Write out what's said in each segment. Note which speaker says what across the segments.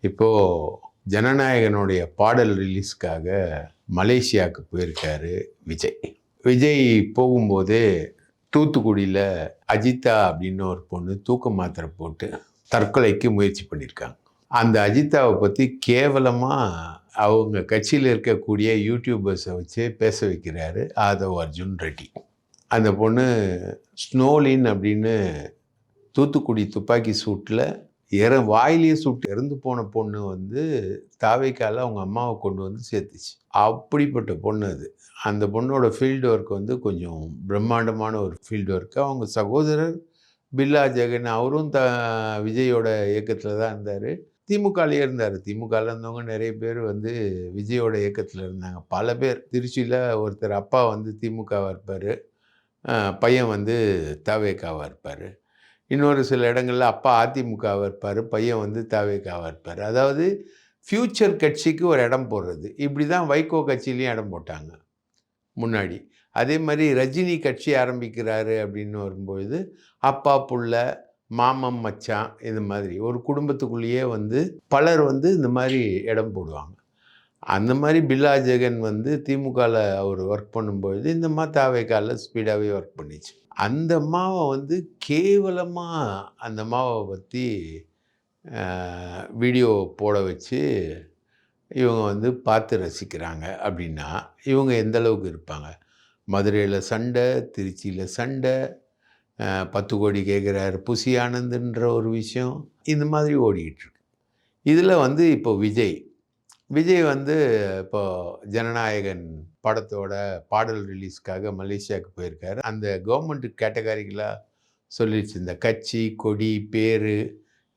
Speaker 1: இப்போது ஜனநாயகனுடைய பாடல் ரிலீஸ்க்காக மலேசியாவுக்கு போயிருக்காரு விஜய். விஜய் போகும்போது தூத்துக்குடியில் அஜிதா அப்படின்னு ஒரு பொண்ணு தூக்க மாத்திரை போட்டு தற்கொலைக்கு முயற்சி பண்ணியிருக்காங்க. அந்த அஜிதாவை பற்றி கேவலமாக அவங்க கட்சியில் இருக்கக்கூடிய யூடியூபர்ஸை வச்சு பேச வைக்கிறாரு ஆதவ் அர்ஜுன் ரெட்டி. அந்த பொண்ணு ஸ்னோலின் அப்படின்னு தூத்துக்குடி துப்பாக்கி சூட்டில் இற வாயிலேயே சுட்டு இறந்து போன பொண்ணு வந்து தாவைக்கால அவங்க அம்மாவை கொண்டு வந்து சேர்த்துச்சு. அப்படிப்பட்ட பொண்ணு அது. அந்த பொண்ணோட ஃபீல்டு ஒர்க் வந்து கொஞ்சம் பிரம்மாண்டமான ஒரு ஃபீல்டு ஒர்க்கு அவங்க சகோதரர் பில்லா ஜெகன் அவரும் த விஜயோட இயக்கத்தில் தான் இருந்தார். திமுகலேயே இருந்தார். திமுகவில் இருந்தவங்க நிறைய பேர் வந்து விஜயோட இயக்கத்தில் இருந்தாங்க. பல பேர். திருச்சியில் ஒருத்தர் அப்பா வந்து திமுகவாக இருப்பார். பையன் வந்து தவேக்காவாக இருப்பார். இன்னொரு சில இடங்களில் அப்பா அதிமுகவாக இருப்பார் பையன் வந்து தவேக்காவாக இருப்பார் அதாவது ஃப்யூச்சர் கட்சிக்கு ஒரு இடம் போடுறது. இப்படி தான் வைகோ கட்சியிலையும் இடம் போட்டாங்க முன்னாடி. அதே மாதிரி ரஜினி கட்சி ஆரம்பிக்கிறாரு அப்படின்னு வரும்பொழுது அப்பா புள்ள மாமம் மச்சான் இது மாதிரி ஒரு குடும்பத்துக்குள்ளேயே வந்து பலர் வந்து இந்த மாதிரி இடம் போடுவாங்க. அந்த மாதிரி பில்லா ஜெகன் வந்து திமுகவில் அவர் ஒர்க் பண்ணும்பொழுது இந்த மாதிரி தாவைக்காலில் ஸ்பீடாகவே ஒர்க் பண்ணிச்சு. அந்த அம்மாவை வந்து கேவலமாக அந்த அம்மாவை பற்றி வீடியோ போட வச்சு இவங்க வந்து பார்த்து ரசிக்கிறாங்க. அப்படின்னா இவங்க எந்த அளவுக்கு இருப்பாங்க? மதுரையில் சண்டை திருச்சியில் சண்டை பத்து கோடி கேட்குறாரு புசி ஆனந்துன்ற ஒரு விஷயம் இந்த மாதிரி ஓடிக்கிட்டுருக்கு இதில் வந்து இப்போ விஜய். விஜய் வந்து இப்போ ஜனநாயகன் படத்தோட பாடல் ரிலீஸ்க்காக மலேசியாவுக்கு போயிருக்காரு. அந்த கவர்மெண்ட் கேட்டகாரிகளாக சொல்லிடுச்சு இந்த கட்சி கொடி பேர்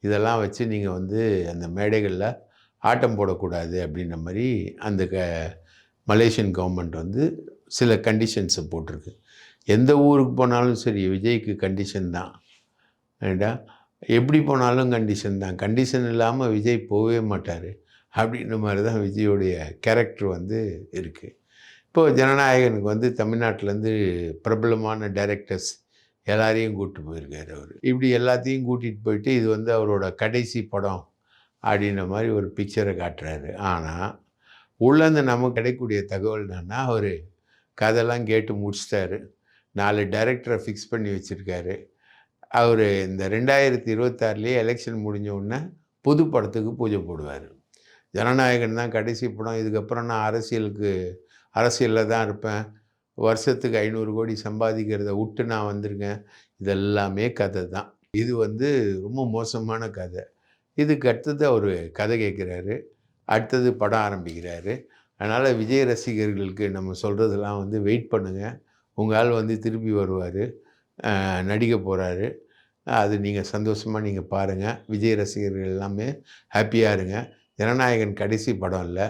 Speaker 1: இதெல்லாம் வச்சு நீங்கள் வந்து அந்த மேடைகளில் ஆட்டம் போடக்கூடாது அப்படின்ற மாதிரி அந்த க மலேசியன் கவர்மெண்ட் வந்து சில கண்டிஷன்ஸை போட்டிருக்கு. எந்த ஊருக்கு போனாலும் சரி விஜய்க்கு கண்டிஷன் தான். ஏண்டா? எப்படி போனாலும் கண்டிஷன் தான். கண்டிஷன் இல்லாமல் விஜய் போகவே மாட்டார். அப்படின்ற மாதிரி தான் விஜயோடைய கேரக்டர் வந்து இருக்குது இப்போது ஜனநாயகனுக்கு வந்து தமிழ்நாட்டிலேருந்து பிரபலமான டைரக்டர்ஸ் எல்லாரையும் கூப்பிட்டு போயிருக்காரு அவர். இப்படி எல்லாத்தையும் கூட்டிகிட்டு போயிட்டு இது வந்து அவரோட கடைசி படம் அப்படின்ற மாதிரி ஒரு பிக்சரை காட்டுறாரு. ஆனால் உள்ளேருந்து நமக்கு கிடைக்கக்கூடிய தகவல் என்னன்னா அவர் கதையெல்லாம் கேட்டு முடிச்சிட்டாரு. நாலு டைரக்டரை ஃபிக்ஸ் பண்ணி வச்சுருக்காரு. அவர் இந்த ரெண்டாயிரத்தி இருபத்தாறுலேயே எலெக்ஷன் முடிஞ்ச உடனே புது படத்துக்கு பூஜை போடுவார். ஜனநாயகன் தான் கடைசி படம். இதுக்கப்புறம் நான் அரசியலுக்கு அரசியலில் தான் இருப்பேன். வருஷத்துக்கு ஐநூறு கோடி சம்பாதிக்கிறத விட்டு நான் வந்திருக்கேன். இதெல்லாமே கதை தான். இது வந்து ரொம்ப மோசமான கதை. இதுக்கு அடுத்தது அவர் கதை கேட்குறாரு. அடுத்தது படம் ஆரம்பிக்கிறாரு. அதனால் விஜய் ரசிகர்களுக்கு நம்ம சொல்கிறதெல்லாம் வந்து வெயிட் பண்ணுங்கள் உங்கள் ஆள் வந்து திருப்பி வருவார். நடிக்க போகிறாரு அது நீங்கள் சந்தோஷமாக நீங்கள் பாருங்கள் விஜய் ரசிகர்கள் எல்லாமே ஹாப்பியாக இருங்க. ஜனநாயகன் கடைசி படம் இல்லை.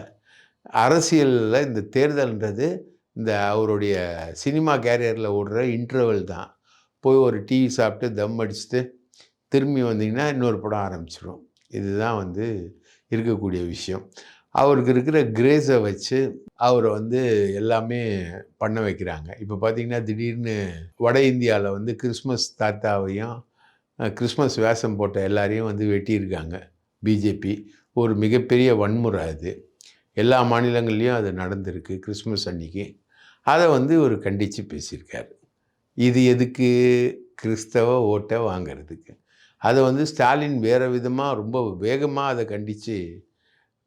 Speaker 1: அரசியலில் இந்த தேர்தல்ன்றது இந்த அவருடைய சினிமா கேரியரில் ஓடுற இன்டர்வல் தான். போய் ஒரு டீ சாப்பிட்டு தம் அடிச்சுட்டு திரும்பி வந்தீங்கன்னா இன்னொரு படம் ஆரம்பிச்சிடும் இதுதான் வந்து இருக்கக்கூடிய விஷயம். அவருக்கு இருக்கிற கிரேஸை வச்சு அவரை வந்து எல்லாமே பண்ண வைக்கிறாங்க. இப்போ பார்த்திங்கன்னா திடீர்னு வட இந்தியாவில் வந்து கிறிஸ்மஸ் தாத்தாவையும் கிறிஸ்மஸ் வேஷம் போட்ட எல்லாரையும் வந்து வெட்டியிருக்காங்க. பிஜேபி ஒரு மிகப்பெரிய வன்முறை அது. எல்லா மாநிலங்கள்லேயும் அது நடந்திருக்கு கிறிஸ்மஸ் அன்னைக்கு. அதை வந்து ஒரு கண்டித்து பேசியிருக்கார். இது எதுக்கு? கிறிஸ்தவ ஓட்டை வாங்கிறதுக்கு. அதை வந்து ஸ்டாலின் வேறு விதமாக ரொம்ப வேகமாக அதை கண்டித்து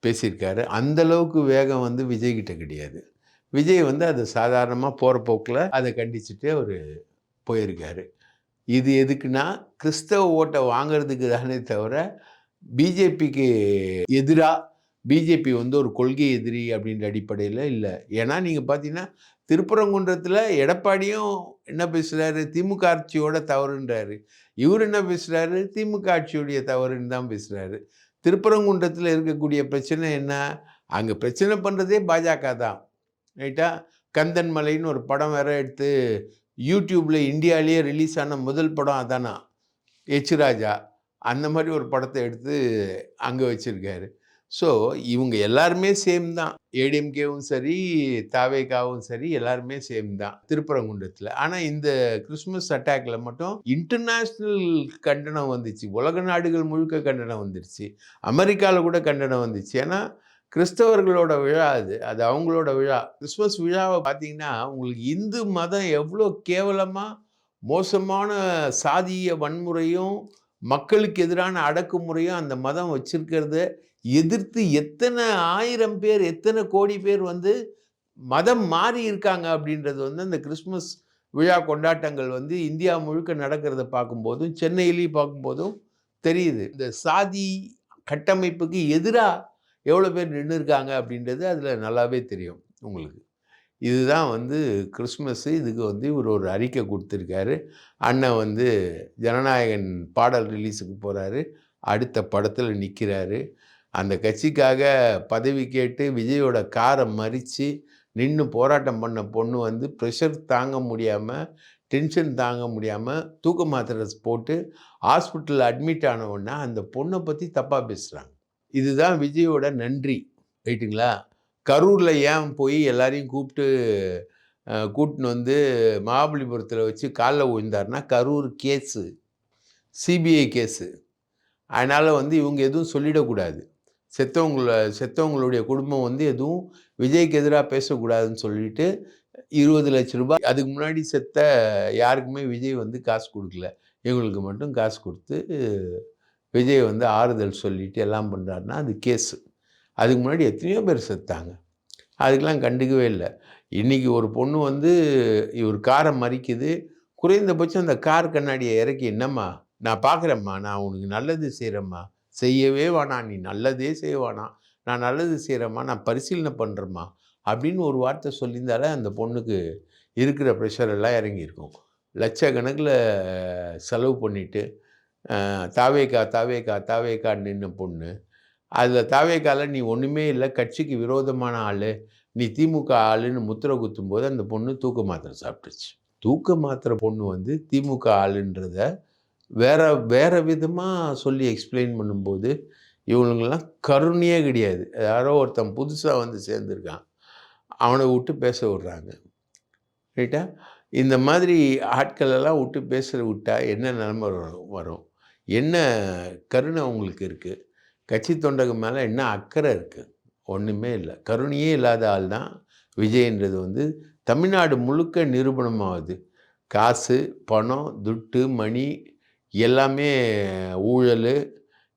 Speaker 1: பேசியிருக்காரு. அந்த அளவுக்கு வேகம் வந்து விஜய்கிட்ட கிடையாது. விஜய் வந்து அதை சாதாரணமாக போகிற போக்கில் அதை கண்டிச்சுட்டு அவர் போயிருக்காரு. இது எதுக்குன்னா கிறிஸ்தவ ஓட்டை வாங்குறதுக்கு தானே தவிர பிஜேபிக்கு எதிராக பிஜேபி வந்து ஒரு கொள்கை எதிரி அப்படின்ற அடிப்படையில் இல்லை. ஏன்னா நீங்கள் பார்த்தீங்கன்னா திருப்பரங்குன்றத்தில் எடப்பாடியும் என்ன பேசுகிறாரு திமுக ஆட்சியோட தவறுன்றாரு. இவர் என்ன பேசுகிறாரு திமுக ஆட்சியுடைய தவறுன்னு தான் பேசுகிறாரு திருப்பரங்குன்றத்தில் இருக்கக்கூடிய பிரச்சனை என்ன? அங்கே பிரச்சனை பண்ணுறதே பாஜக தான். ரைட்டா? கந்தன் மலைன்னு ஒரு படம் வேற எடுத்து யூடியூப்பில் இந்தியாவிலேயே ரிலீஸ் ஆன முதல் படம் அதானா? எச் ராஜா. அந்த மாதிரி ஒரு படத்தை எடுத்து அங்கே வச்சுருக்காரு. ஸோ இவங்க எல்லாருமே சேம் தான். ஏடிஎம்கேவும் சரி தாவேகாவும் சரி எல்லாருமே சேம் தான் திருப்பரங்குன்றத்தில். ஆனால் இந்த கிறிஸ்மஸ் அட்டாக்ல மட்டும் இன்டர்நேஷ்னல் கண்டனம் வந்துச்சு. உலக நாடுகள் முழுக்க கண்டனம் வந்துருச்சு. அமெரிக்காவில் கூட கண்டனம் வந்துச்சு. ஏன்னா கிறிஸ்தவர்களோட விழா அது. அது அவங்களோட விழா. கிறிஸ்மஸ் விழாவை பார்த்தீங்கன்னா உங்களுக்கு இந்து மதம் எவ்வளோ கேவலமாக மோசமான சாதிய வன்முறையும் மக்களுக்கு எதிரான அடக்குமுறையும் அந்த மதம் வச்சிருக்கிறது. எதிர்த்து எத்தனை ஆயிரம் பேர் எத்தனை கோடி பேர் வந்து மதம் மாறி இருக்காங்க அப்படின்றது வந்து அந்த கிறிஸ்மஸ் விழா கொண்டாட்டங்கள் வந்து இந்தியா முழுக்க நடக்கிறத பார்க்கும்போதும் சென்னையிலையும் பார்க்கும்போதும் தெரியுது. இந்த சாதி கட்டமைப்புக்கு எதிராக எவ்வளோ பேர் நின்று இருக்காங்க அப்படின்றது அதில் நல்லாவே தெரியும் உங்களுக்கு. இதுதான் வந்து கிறிஸ்மஸ்ஸு இதுக்கு வந்து இவர் ஒரு அறிக்கை கொடுத்துருக்காரு. அண்ணன் வந்து ஜனநாயகன் பாடல் ரிலீஸுக்கு போகிறாரு அடுத்த படத்தில் நிற்கிறாரு அந்த கட்சிக்காக பதவி கேட்டு விஜயோட காரை மறித்து நின்று போராட்டம் பண்ண பொண்ணு வந்து ப்ரெஷர் தாங்க முடியாமல் டென்ஷன் தாங்க முடியாமல் தூக்க மாத்திரை போட்டு ஹாஸ்பிட்டலில் அட்மிட் ஆனவுடனே அந்த பொண்ணை பற்றி தப்பாக பேசுகிறாங்க இதுதான் விஜயோட நன்றி. ரைட்டுங்களா கரூரில் ஏன் போய் எல்லாரையும் கூப்பிட்டு கூட்டின்னு வந்து மகாபலிபுரத்தில் வச்சு காலில் விழுந்தார்னா கரூர் கேஸு சிபிஐ கேஸு அதனால் வந்து இவங்க எதுவும் சொல்லிடக்கூடாது. செத்தவங்கள செத்தவங்களுடைய குடும்பம் வந்து எதுவும் விஜய்க்கு எதிராக பேசக்கூடாதுன்னு சொல்லிட்டு இருபது லட்ச ரூபாய் அதுக்கு முன்னாடி செத்த யாருக்குமே விஜய் வந்து காசு கொடுக்கல. இவங்களுக்கு மட்டும் காசு கொடுத்து விஜய் வந்து ஆறுதல் சொல்லிட்டு எல்லாம் பண்ணுறாருன்னா அது கேஸு. அதுக்கு முன்னாடி எத்தனையோ பேர் செத்தாங்க. அதுக்கெலாம் கண்டுக்கவே இல்லை. இன்றைக்கி ஒரு பொண்ணு வந்து இவர் காரை மறிக்குது. குறைந்தபட்சம் அந்த கார் கண்ணாடியை இறக்கி என்னம்மா நான் பார்க்குறேம்மா நான் உனக்கு நல்லது செய்கிறேம்மா செய்யவே வானா நீ நல்லதே செய்வானா நான் நல்லது செய்கிறேம்மா நான் பரிசீலனை பண்ணுறேம்மா அப்படின்னு ஒரு வார்த்தை சொல்லியிருந்தாலே அந்த பொண்ணுக்கு இருக்கிற ப்ரெஷர் எல்லாம் இறங்கியிருக்கும். லட்சக்கணக்கில் செலவு பண்ணிவிட்டு தாவேக்கா தாவேக்கா தாவேக்கா நின்ன பொண்ணு. அதில் தாவேக்கால நீ ஒன்றுமே இல்லை கட்சிக்கு விரோதமான ஆள் நீ திமுக ஆளுன்னு முத்திரை குத்தும்போது அந்த பொண்ணு தூக்க மாத்திரை சாப்பிட்டுச்சு தூக்க மாத்திரை பொண்ணு வந்து திமுக ஆளுன்றத வேற வேறு விதமாக சொல்லி எக்ஸ்பிளைன் பண்ணும்போது இவனுங்கெல்லாம் கருணையே கிடையாது. யாரோ ஒருத்தன் புதுசாக வந்து சேர்ந்துருக்கான். அவனை விட்டு பேச விட்றாங்க. ரைட்டா இந்த மாதிரி ஆட்களெல்லாம் விட்டு பேசுகிற விட்டா என்ன நிலமை வரும் என்ன கருணை அவங்களுக்கு இருக்குது கட்சி தொண்டகம் மேலே என்ன அக்கறை இருக்குது ஒன்றுமே இல்லை. கருணையே இல்லாத ஆள் தான் விஜய்ன்றது வந்து தமிழ்நாடு முழுக்க நிரூபணமாகுது. காசு பணம் துட்டு மணி எல்லாமே ஊழல்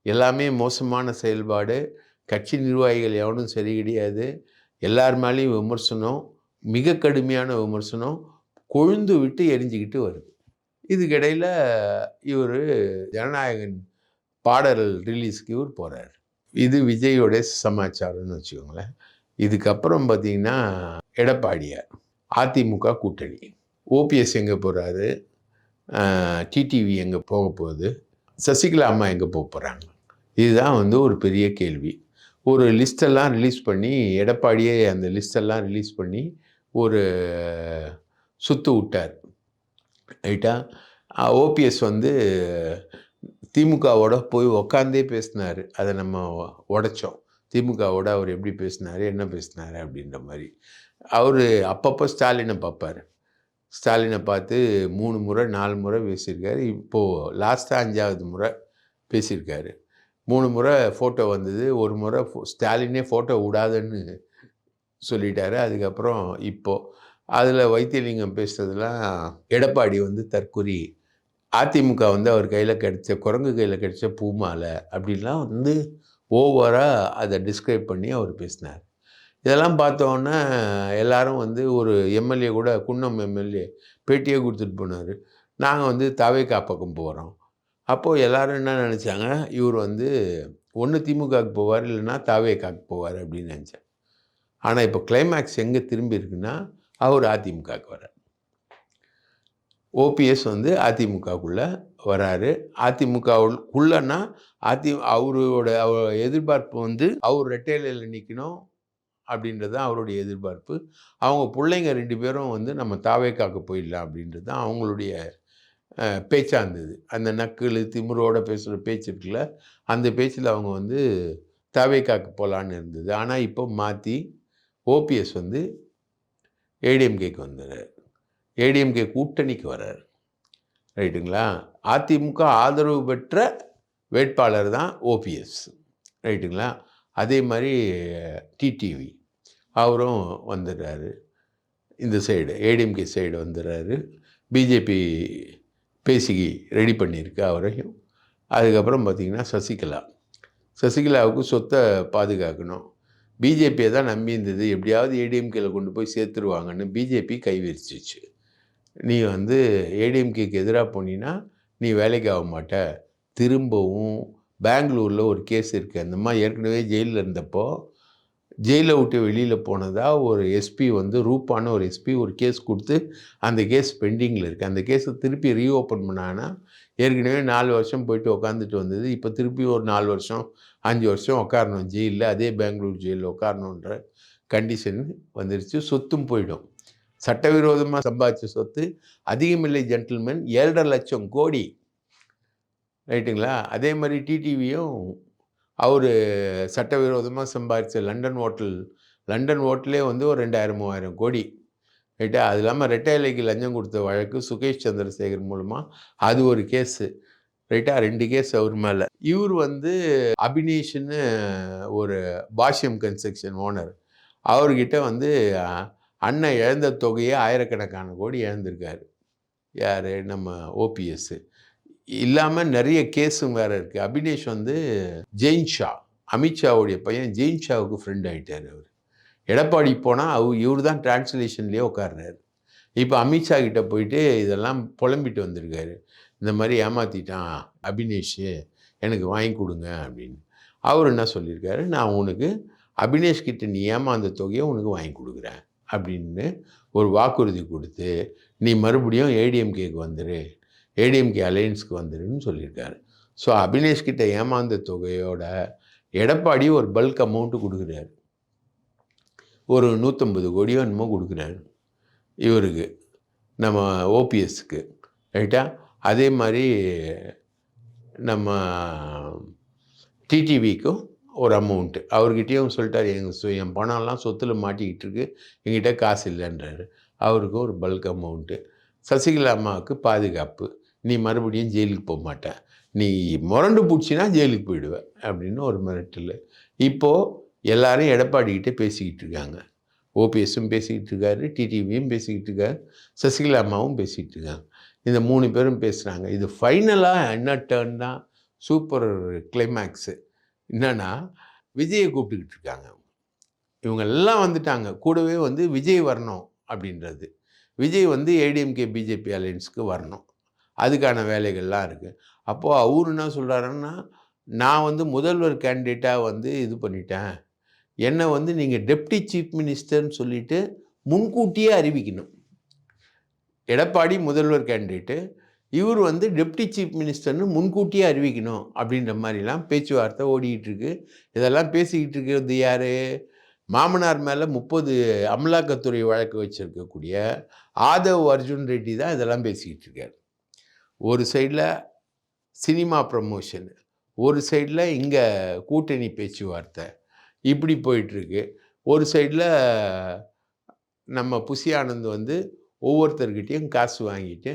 Speaker 1: எல்லாமே மோசமான செயல்பாடு. கட்சி நிர்வாகிகள் எவனும் சரி கிடையாது. எல்லார் மேலேயும் விமர்சனம் மிக கடுமையான விமர்சனம் கொழுந்து விட்டு எரிஞ்சிக்கிட்டு வருது. இதுக்கிடையில் இவர் ஜனநாயகன் பாடல் ரிலீஸ்க்கு இவர் போகிறார் இது விஜயோடைய சமாச்சாரம்னு வச்சுக்கோங்களேன். இதுக்கப்புறம் பார்த்தீங்கன்னா எடப்பாடியார் அதிமுக கூட்டணி. ஓபிஎஸ் எங்கே போகிறாரு டிடிவி எங்கே போக போகுது? சசிகலா அம்மா எங்கே போக போகிறாங்க இதுதான் வந்து ஒரு பெரிய கேள்வி. ஒரு லிஸ்டெல்லாம் ரிலீஸ் பண்ணி எடப்பாடியே அந்த லிஸ்டெல்லாம் ரிலீஸ் பண்ணி ஒரு சுத்து விட்டார். ரைட்டா ஓபிஎஸ் வந்து திமுகவோட போய் உக்காந்தே பேசினார். அதை நம்ம உடைச்சோம். திமுகவோட அவர் எப்படி பேசினார் என்ன பேசினார் அப்படின்ற மாதிரி. அவர் அப்பப்போ ஸ்டாலினை பார்ப்பார். ஸ்டாலினை பார்த்து மூணு முறை நாலு முறை பேசியிருக்காரு. இப்போது லாஸ்ட்டாக அஞ்சாவது முறை பேசியிருக்காரு. மூணு முறை ஃபோட்டோ வந்தது. ஒரு முறை ஃபோ ஸ்டாலினே ஃபோட்டோ விடாதுன்னு சொல்லிட்டாரு. அதுக்கப்புறம் இப்போது அதில் வைத்தியலிங்கம் பேசுறதுலாம் எடப்பாடி வந்து தற்கொலை அதிமுக வந்து அவர் கையில் கிடைச்ச குரங்கு கையில் கிடைச்ச பூமாலை அப்படின்லாம் வந்து ஓவராக அதை டிஸ்கிரைப் பண்ணி அவர் பேசினார். இதெல்லாம் பார்த்தோன்னே எல்லாரும் வந்து ஒரு எம்எல்ஏ கூட குன்னம் எம்எல்ஏ பேட்டியே கொடுத்துட்டு போனார். நாங்கள் வந்து தாவேக்கா பக்கம் போகிறோம் அப்போது எல்லோரும் என்ன நினச்சாங்க? இவர் வந்து ஒன்று திமுகவுக்கு போவார் இல்லைன்னா தாவேக்காக்கு போவார் அப்படின்னு நினச்சேன் ஆனால் இப்போ கிளைமேக்ஸ் எங்கே திரும்பி இருக்குன்னா அவர் அதிமுகவுக்கு வரார் ஓபிஎஸ் வந்து அதிமுகவுக்குள்ளே வராரு அதிமுகவுக்குள்ளன்னா அதி அவரோட எதிர்பார்ப்பு வந்து அவர் ரெட்டையில நிற்கணும் அப்படின்றது தான் அவருடைய எதிர்பார்ப்பு. அவங்க பிள்ளைங்க ரெண்டு பேரும் வந்து நம்ம தாவேக்காக்கு போயிடலாம் அப்படின்றது தான் அவங்களுடைய பேச்சாக இருந்தது. அந்த நக்கல் திமுறோட பேசுகிற பேச்சு இருக்குல்ல அந்த பேச்சில் அவங்க வந்து தாவேக்காக்கு போகலான்னு இருந்தது. ஆனால் இப்போ மாற்றி ஓபிஎஸ் வந்து ஏடிஎம்கேக்கு வந்துடுறார் ஏடிஎம்கே கூட்டணிக்கு வர்றார் ரைட்டுங்களா? அதிமுக ஆதரவு பெற்ற வேட்பாளர் தான் ஓபிஎஸ். ரைட்டுங்களா? அதே மாதிரி டிடிவி. அவரும் வந்துடுறாரு. இந்த சைடு ஏடிஎம்கே சைடு வந்துடுறாரு. பிஜேபி பேசி ரெடி பண்ணியிருக்கு அவரையும். அதுக்கப்புறம் பார்த்திங்கன்னா சசிகலா. சசிகலாவுக்கு சொத்தை பாதுகாக்கணும். பிஜேபியை தான் நம்பி இருந்தது. எப்படியாவது ஏடிஎம்கேல கொண்டு போய் சேர்த்துருவாங்கன்னு பிஜேபி கைவிரிச்சிச்சு. நீ வந்து ஏடிஎம்கேக்கு எதிராக போனீன்னா நீ வேலைக்கு ஆக மாட்ட. திரும்பவும் பெங்களூரில் ஒரு கேஸ் இருக்குது அந்த மாதிரி ஏற்கனவே ஜெயிலில் இருந்தப்போ ஜெயிலை விட்டு வெளியில் போனதாக ஒரு எஸ்பி வந்து ரூப்பான ஒரு எஸ்பி ஒரு கேஸ் கொடுத்து அந்த கேஸ் பெண்டிங்கில் இருக்குது அந்த கேஸை திருப்பி ரீஓப்பன் பண்ணாங்கன்னா ஏற்கனவே நாலு வருஷம் போயிட்டு உக்காந்துட்டு வந்தது. இப்போ திருப்பி ஒரு நாலு வருஷம் அஞ்சு வருஷம் உட்காரணும் ஜெயிலில் அதே பெங்களூர் ஜெயிலில் உட்காரணுன்ற கண்டிஷன் வந்துருச்சு. சொத்தும் போயிடும். சட்டவிரோதமாக சம்பாதிச்ச சொத்து அதிகமில்லை ஜென்டில்மேன் ஏழரை லட்சம் கோடி. ரைட்டுங்களா? அதே மாதிரி டிடிவியும் அவர் சட்டவிரோதமாக சம்பாதிச்ச லண்டன் ஹோட்டல் லண்டன் ஹோட்டலே வந்து ஒரு ரெண்டாயிரம் மூவாயிரம் கோடி. ரைட்டா? அது இல்லாமல் ரெட்டை இலைக்கு லஞ்சம் கொடுத்த வழக்கு சுகேஷ் சந்திரசேகர் மூலமாக அது ஒரு கேஸு. ரைட்டா? ரெண்டு கேஸ் அவர் மேலே. இவர் வந்து அபினேஷ்னு ஒரு பாஷ்யம் கன்ஸ்ட்ரக்ஷன் ஓனர். அவர்கிட்ட வந்து அண்ணன் இழந்த தொகையை ஆயிரக்கணக்கான கோடி இழந்திருக்காரு. யார்? நம்ம ஓபிஎஸ்ஸு இல்லாமல் நிறைய கேஸும் வேறு இருக்குது அபினேஷ் வந்து ஜெயின் ஷா அமித்ஷாவுடைய பையன் ஜெயின் ஷாவுக்கு ஃப்ரெண்ட் ஆகிட்டார் அவர். எடப்பாடி போனால் அவர் இவர் தான் டிரான்ஸ்லேஷன்லேயே உட்கார்றாரு இப்போ அமித்ஷா கிட்டே போயிட்டு இதெல்லாம் புலம்பிட்டு வந்திருக்காரு. இந்த மாதிரி ஏமாற்றிட்டான் அபினேஷ் எனக்கு வாங்கி கொடுங்க அப்படின்னு. அவர் என்ன சொல்லியிருக்காரு நான் உனக்கு அபினேஷ் கிட்ட நீ ஏமாந்த தொகையை உனக்கு வாங்கி கொடுக்குறேன் அப்படின்னு ஒரு வாக்குறுதி கொடுத்து நீ மறுபடியும் ஏடிஎம்கேக்கு வந்துடு ஏடிஎம்கே அலையன்ஸ்க்கு வந்துருன்னு சொல்லியிருக்காரு. ஸோ அபினேஷ் கிட்ட ஏமாந்த தொகையோட எடப்பாடி ஒரு பல்க் அமௌண்ட்டு கொடுக்குறாரு. ஒரு நூற்றம்பது கோடியோ என்னமோ கொடுக்குறாரு. இவருக்கு நம்ம ஓபிஎஸ்க்கு ரைட்டா? அதே மாதிரி நம்ம டிடிவிக்கும் ஒரு அமௌண்ட்டு. அவர்கிட்டயும் சொல்லிட்டார் எங்கள் சொ என் பணம்லாம் சொத்தில் மாட்டிக்கிட்டு இருக்கு என்கிட்ட காசு இல்லைன்றாரு. அவருக்கு ஒரு பல்க் அமௌண்ட்டு. சசிகலா அம்மாவுக்கு பாதுகாப்பு. நீ மறுபடியும் ஜெயிலுக்கு போக மாட்டேன் நீ முரண்டு பிடிச்சின்னா ஜெயிலுக்கு போயிடுவேன் அப்படின்னு ஒரு மிரட்டல். இப்போது எல்லாரும் எடப்பாடிக்கிட்டே பேசிக்கிட்டு இருக்காங்க. ஓபிஎஸும் பேசிக்கிட்டு இருக்காரு டிடிவியும் பேசிக்கிட்டு இருக்காரு சசிகலா அம்மாவும் பேசிக்கிட்டு இருக்காங்க. இந்த மூணு பேரும் பேசுகிறாங்க இது ஃபைனலாக என்ன டேர்ன் தான்? சூப்பர் கிளைமேக்ஸு என்னென்னா விஜயை கூப்பிட்டுக்கிட்டு இருக்காங்க. இவங்க எல்லாம் வந்துட்டாங்க. கூடவே வந்து விஜய் வரணும் அப்படின்றது. விஜய் வந்து ஏடிஎம்கே பிஜேபி அலையன்ஸுக்கு வரணும். அதுக்கான வேலைகள்லாம் இருக்குது அப்போது அவர் என்ன சொல்கிறாருன்னா நான் வந்து முதல்வர் கேண்டிடேட்டாக வந்து இது பண்ணிட்டேன். என்னை வந்து நீங்கள் டெப்டி சீஃப் மினிஸ்டர்னு சொல்லிட்டு முன்கூட்டியே அறிவிக்கணும். எடப்பாடி முதல்வர் கேண்டிடேட்டு இவர் வந்து டெப்டி சீஃப் மினிஸ்டர்னு முன்கூட்டியே அறிவிக்கணும். அப்படின்ற மாதிரிலாம் பேச்சுவார்த்தை ஓடிக்கிட்டுருக்கு இதெல்லாம் பேசிக்கிட்டு இருக்கிறது யார்? மாமனார் மேலே முப்பது அமலாக்கத்துறை வழக்கு வச்சுருக்கக்கூடிய ஆதவ் அர்ஜுன் ரெட்டி தான் இதெல்லாம் பேசிக்கிட்டு இருக்கார். ஒரு சைடில் சினிமா ப்ரமோஷன் ஒரு சைடில் இங்கே கூட்டணி பேச்சுவார்த்தை. இப்படி போயிட்டுருக்கு. ஒரு சைடில் நம்ம புசி ஆனந்த் வந்து ஒவ்வொருத்தர்கிட்டையும் காசு வாங்கிட்டு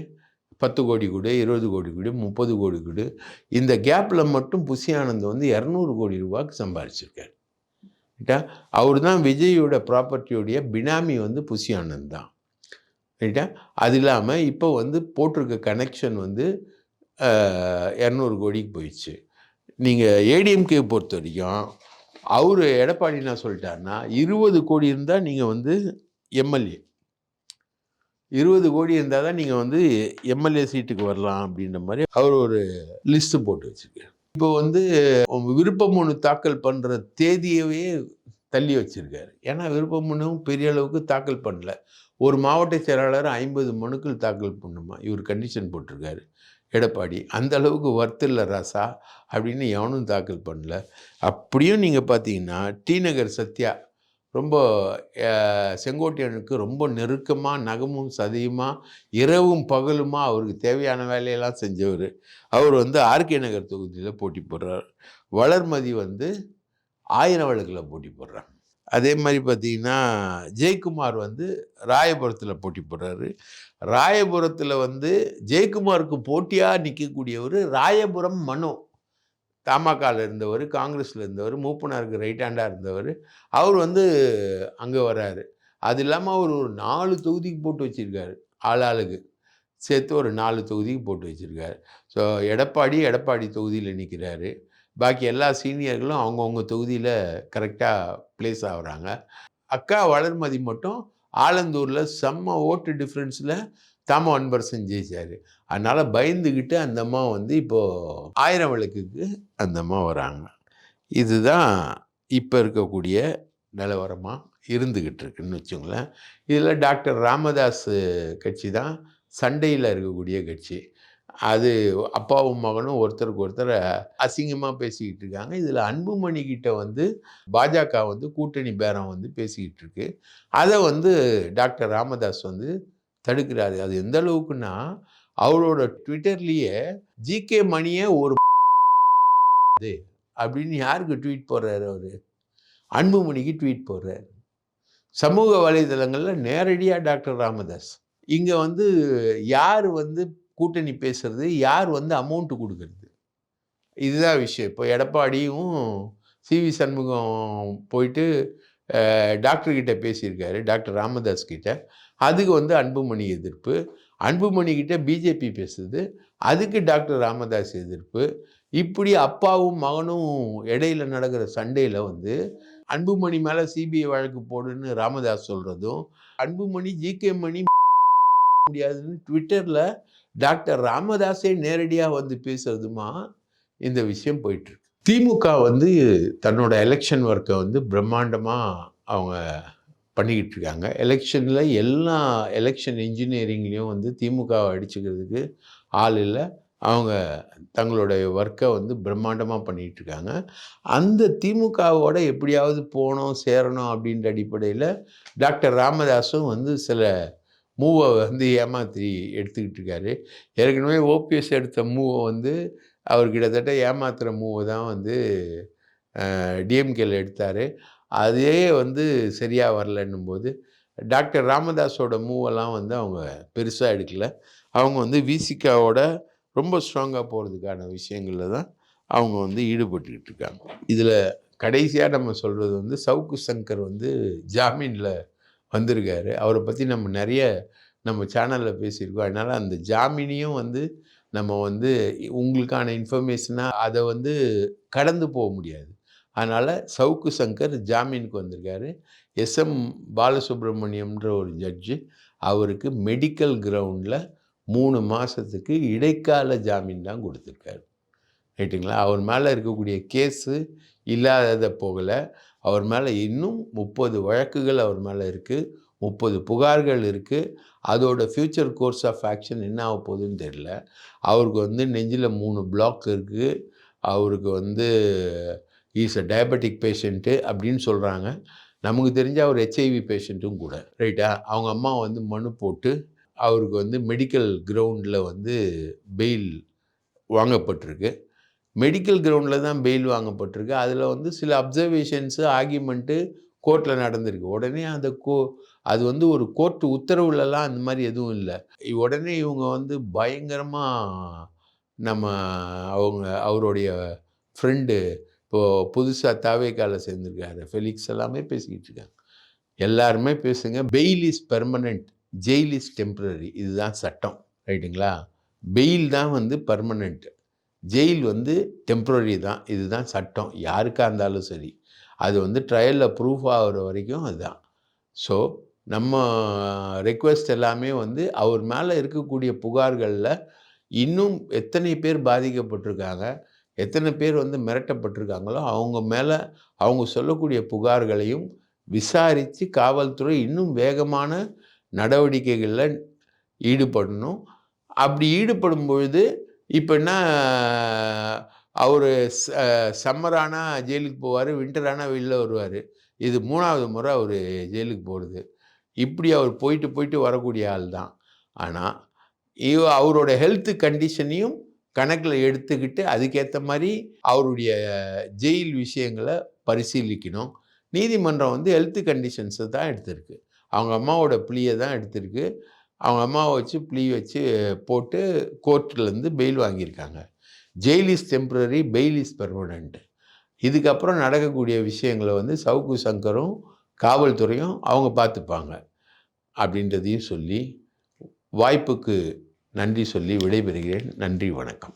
Speaker 1: பத்து கோடி கொடு இருபது கோடி கொடு முப்பது கோடி கொடு. இந்த கேப்பில் மட்டும் புசி ஆனந்த் வந்து இரநூறு கோடி ரூபாய்க்கு சம்பாரிச்சிருக்காரு. அவர் தான் விஜயோட ப்ராப்பர்ட்டியோடைய பினாமி வந்து புசி ஆனந்த் தான். ரைட்டா அது இல்லாமல் இப்போ வந்து போட்டிருக்க கனெக்ஷன் வந்து இரநூறு கோடிக்கு போயிடுச்சு. நீங்கள் ஏடிஎம்கே பொறுத்த வரைக்கும் அவர் எடப்பாடி என்ன சொல்லிட்டாருன்னா இருபது கோடி இருந்தால் நீங்கள் வந்து எம்எல்ஏ. இருபது கோடி இருந்தால் தான் நீங்கள் வந்து எம்எல்ஏ சீட்டுக்கு வரலாம் அப்படின்ற மாதிரி அவர் ஒரு லிஸ்ட்டு போட்டு வச்சுருக்காரு. இப்போ வந்து விருப்ப மனு தாக்கல் பண்ணுற தேதியவே தள்ளி வச்சுருக்காரு. ஏன்னா விருப்ப மனுவும் பெரிய அளவுக்கு தாக்கல் பண்ணல. ஒரு மாவட்ட செயலாளர் ஐம்பது மனுக்கள் தாக்கல் பண்ணுமா? இவர் கண்டிஷன் போட்டிருக்காரு. எடப்பாடி அந்த அளவுக்கு வர்த்தில்ல இல்லை ராசா அப்படின்னு எவனும் தாக்கல் பண்ணல. அப்படியும் நீங்கள் பார்த்தீங்கன்னா டி நகர் சத்யா ரொம்ப செங்கோட்டையனுக்கு ரொம்ப நெருக்கமாக நகமும் சதியுமாக இரவும் பகலுமா அவருக்கு தேவையான வேலையெல்லாம் செஞ்சவர். அவர் வந்து ஆர்கே நகர் தொகுதியில் போட்டி போடுறார். வளர்மதி வந்து ஆயிரம் வழக்கில் போட்டி போடுறாங்க. அதே மாதிரி பார்த்தீங்கன்னா ஜெயக்குமார் வந்து ராயபுரத்தில் போட்டி போடுறாரு. ராயபுரத்தில் வந்து ஜெயக்குமாருக்கு போட்டியாக நிற்கக்கூடியவர் ராயபுரம் மனோ. தமாகாவில் இருந்தவர் காங்கிரஸில் இருந்தவர் மூப்பனாருக்கு ரைட் ஹேண்டாக இருந்தவர். அவர் வந்து அங்கே வர்றாரு அது இல்லாமல் அவர் ஒரு நாலு தொகுதிக்கு போட்டு வச்சுருக்காரு ஆளாளுக்கு சேர்த்து ஒரு நாலு தொகுதிக்கு போட்டு வச்சுருக்காரு. ஸோ எடப்பாடி எடப்பாடி தொகுதியில் நிற்கிறாரு பாக்கி எல்லா சீனியர்களும் அவங்கவுங்க தொகுதியில் கரெக்டாக ப்ளேஸ் ஆகுறாங்க அக்கா வளர்மதி மட்டும் ஆலந்தூரில் செம்ம ஓட்டு டிஃப்ரென்ஸில் தாம ஒன் பர்சன்ட் ஜெயிச்சார். அதனால் பயந்துக்கிட்டு அந்த அம்மா வந்து இப்போது ஆயிரம் விளக்குக்கு அந்த அம்மா வராங்க. இதுதான் இப்போ இருக்கக்கூடிய நிலவரமாக இருந்துக்கிட்டு இருக்குன்னு வச்சுங்களேன். இதில் டாக்டர் ராமதாஸ் கட்சி தான் சண்டையில் இருக்கக்கூடிய கட்சி. அது அப்பாவும் மகனும் ஒருத்தருக்கு ஒருத்தர் அசிங்கமாக பேசிக்கிட்டு இருக்காங்க. இதில் அன்புமணி கிட்ட வந்து பாஜக வந்து கூட்டணி பேரம் வந்து பேசிக்கிட்டு இருக்கு. அதை வந்து டாக்டர் ராமதாஸ் வந்து தடுக்கிறாரு. அது எந்த அளவுக்குன்னா அவரோட ட்விட்டர்லேயே ஜிகே மணியே ஒரு அப்படின்னு யாருக்கு ட்வீட் போடுறாரு அவர்? அன்புமணிக்கு ட்வீட் போடுறாரு. சமூக வலைதளங்களில் நேரடியாக டாக்டர் ராமதாஸ். இங்கே வந்து யார் வந்து கூட்டணி பேசுறது யார் வந்து அமௌண்ட்டு கொடுக்கறது? இதுதான் விஷயம். இப்போ எடப்பாடியும் சி வி சண்முகம் போயிட்டு டாக்டர்கிட்ட பேசியிருக்காரு டாக்டர் ராமதாஸ் கிட்ட. அதுக்கு வந்து அன்புமணி எதிர்ப்பு. அன்புமணி கிட்ட பிஜேபி பேசுது. அதுக்கு டாக்டர் ராமதாஸ் எதிர்ப்பு. இப்படி அப்பாவும் மகனும் இடையில நடக்கிற சண்டையில் வந்து அன்புமணி மேலே சிபிஐ வழக்கு போடுன்னு ராமதாஸ் சொல்கிறதும் அன்புமணி ஜிகே மணி முடியாதுன்னு ட்விட்டரில் டாக்டர் ராமதாஸே நேரடியாக வந்து பேசுறதுமா இந்த விஷயம் போயிட்டுருக்கு. திமுக வந்து தன்னோட எலெக்ஷன் ஒர்க்கை வந்து பிரம்மாண்டமாக அவங்க பண்ணிக்கிட்டு இருக்காங்க எலெக்ஷனில் எல்லா எலெக்ஷன் இன்ஜினியரிங்லேயும் வந்து திமுகவை அடிச்சுக்கிறதுக்கு ஆள் இல்லை. அவங்க தங்களுடைய ஒர்க்கை வந்து பிரம்மாண்டமாக பண்ணிகிட்டு இருக்காங்க அந்த திமுகவோட எப்படியாவது போகணும் சேரணும் அப்படின்ற அடிப்படையில் டாக்டர் ராமதாஸும் வந்து சில மூவை வந்து ஏமாற்றி எடுத்துக்கிட்டு இருக்காரு ஏற்கனவே ஓபிஎஸ் எடுத்த மூவை வந்து அவர் கிட்டத்தட்ட ஏமாத்துகிற மூவை தான் வந்து டிஎம்கேல எடுத்தார். அதே வந்து சரியாக வரலன்னும் போது டாக்டர் ராமதாஸோட மூவெல்லாம் வந்து அவங்க பெருசாக எடுக்கல. அவங்க வந்து விசிகாவோட ரொம்ப ஸ்ட்ராங்காக போகிறதுக்கான விஷயங்களில் தான் அவங்க வந்து ஈடுபட்டுக்கிட்டு இருக்காங்க இதில் கடைசியாக நம்ம சொல்கிறது வந்து சவுக்கு சங்கர் வந்து ஜாமீனில் வந்திருக்காரு. அவரை பற்றி நம்ம நிறைய நம்ம சேனலில் பேசியிருக்கோம். அதனால் அந்த ஜாமீனையும் வந்து நம்ம வந்து உங்களுக்கான இன்ஃபர்மேஷனாக அதை வந்து கடந்து போக முடியாது. அதனால் சவுக்கு சங்கர் ஜாமீனுக்கு வந்திருக்காரு. எஸ்எம் பாலசுப்ரமணியம்ன்ற ஒரு ஜட்ஜு அவருக்கு மெடிக்கல் கிரவுண்டில் மூணு மாதத்துக்கு இடைக்கால ஜாமீன் தான் கொடுத்துருக்காரு. ரைட்டுங்களா அவர் மேலே இருக்கக்கூடிய கேஸு இல்லாததை போகலை. அவர் மேலே இன்னும் முப்பது வழக்குகள் அவர் மேலே இருக்குது முப்பது புகார்கள் இருக்குது அதோட ஃப்யூச்சர் கோர்ஸ் ஆஃப் ஆக்ஷன் என்ன ஆக போகுதுன்னு தெரியல. அவருக்கு வந்து நெஞ்சில் மூணு பிளாக் இருக்குது அவருக்கு வந்து ஈஸ் அ டயபெட்டிக் பேஷண்ட்டு அப்படின்னு சொல்கிறாங்க நமக்கு தெரிஞ்ச அவர் ஹெச்ஐவி பேஷண்ட்டும் கூட ரைட்டா அவங்க அம்மா வந்து மனு போட்டு அவருக்கு வந்து மெடிக்கல் கிரவுண்டில் வந்து பெயில் வாங்கப்பட்டிருக்கு. மெடிக்கல் கிரவுண்டில் தான் பெயில் வாங்கப்பட்டிருக்கு. அதில் வந்து சில அப்சர்வேஷன்ஸு ஆர்கியூமெண்ட்டு கோர்ட்டில் நடந்திருக்கு. உடனே அந்த கோ அது வந்து ஒரு கோர்ட்டு உத்தரவுலலாம் அந்த மாதிரி எதுவும் இல்லை. உடனே இவங்க வந்து பயங்கரமாக நம்ம அவங்க அவருடைய ஃப்ரெண்டு இப்போது புதுசாக தாவேக்கால சேர்ந்துருக்காரு. ஃபெலிக்ஸ் எல்லாமே பேசிக்கிட்டு இருக்காங்க. எல்லாருமே பேசுங்க. Bail is permanent jail is temporary இதுதான் சட்டம். ரைட்டுங்களா பெயில் தான் வந்து பர்மனெண்ட்டு ஜெயில் வந்து டெம்ப்ரரி தான். இதுதான் சட்டம். யாருக்காக இருந்தாலும் சரி. அது வந்து ட்ரையலில் ப்ரூஃப் ஆகிற வரைக்கும் அதுதான். ஸோ நம்ம ரெக்வெஸ்ட் எல்லாமே வந்து அவர் மேலே இருக்கக்கூடிய புகார்களில் இன்னும் எத்தனை பேர் பாதிக்கப்பட்டிருக்காங்க எத்தனை பேர் வந்து மிரட்டப்பட்டிருக்காங்களோ அவங்க மேலே அவங்க சொல்லக்கூடிய புகார்களையும் விசாரித்து காவல்துறை இன்னும் வேகமான நடவடிக்கைகளில் ஈடுபடணும். அப்படி ஈடுபடும் பொழுது இப்போ என்ன அவர் சம்மரானா ஜெயிலுக்கு போவார் வின்டரானா வெளில வருவார். இது மூணாவது முறை அவர் ஜெயிலுக்கு போகிறது இப்படி அவர் போயிட்டு போயிட்டு வரக்கூடிய ஆள் தான். ஆனால் இவ அவரோட ஹெல்த் கண்டிஷனையும் கணக்கில் எடுத்துக்கிட்டு அதுக்கேற்ற மாதிரி அவருடைய ஜெயில் விஷயங்களை பரிசீலிக்கணும். நீதிமன்றம் வந்து ஹெல்த் கண்டிஷன்ஸை தான் எடுத்திருக்கு. அவங்க அம்மாவோட ப்ளீயை தான் எடுத்திருக்கு. அவங்க அம்மாவை வச்சு ப்ளீ வச்சு போட்டு கோர்ட்லேருந்து பெயில் வாங்கியிருக்காங்க. Jail is temporary bail is permanent இதுக்கப்புறம் நடக்கக்கூடிய விஷயங்களை வந்து சவுக்கு சங்கரும் காவல்துறையும் அவங்க பார்த்துப்பாங்க அப்படின்றதையும் சொல்லி வாய்ப்புக்கு நன்றி சொல்லி விடைபெறுகிறேன். நன்றி வணக்கம்.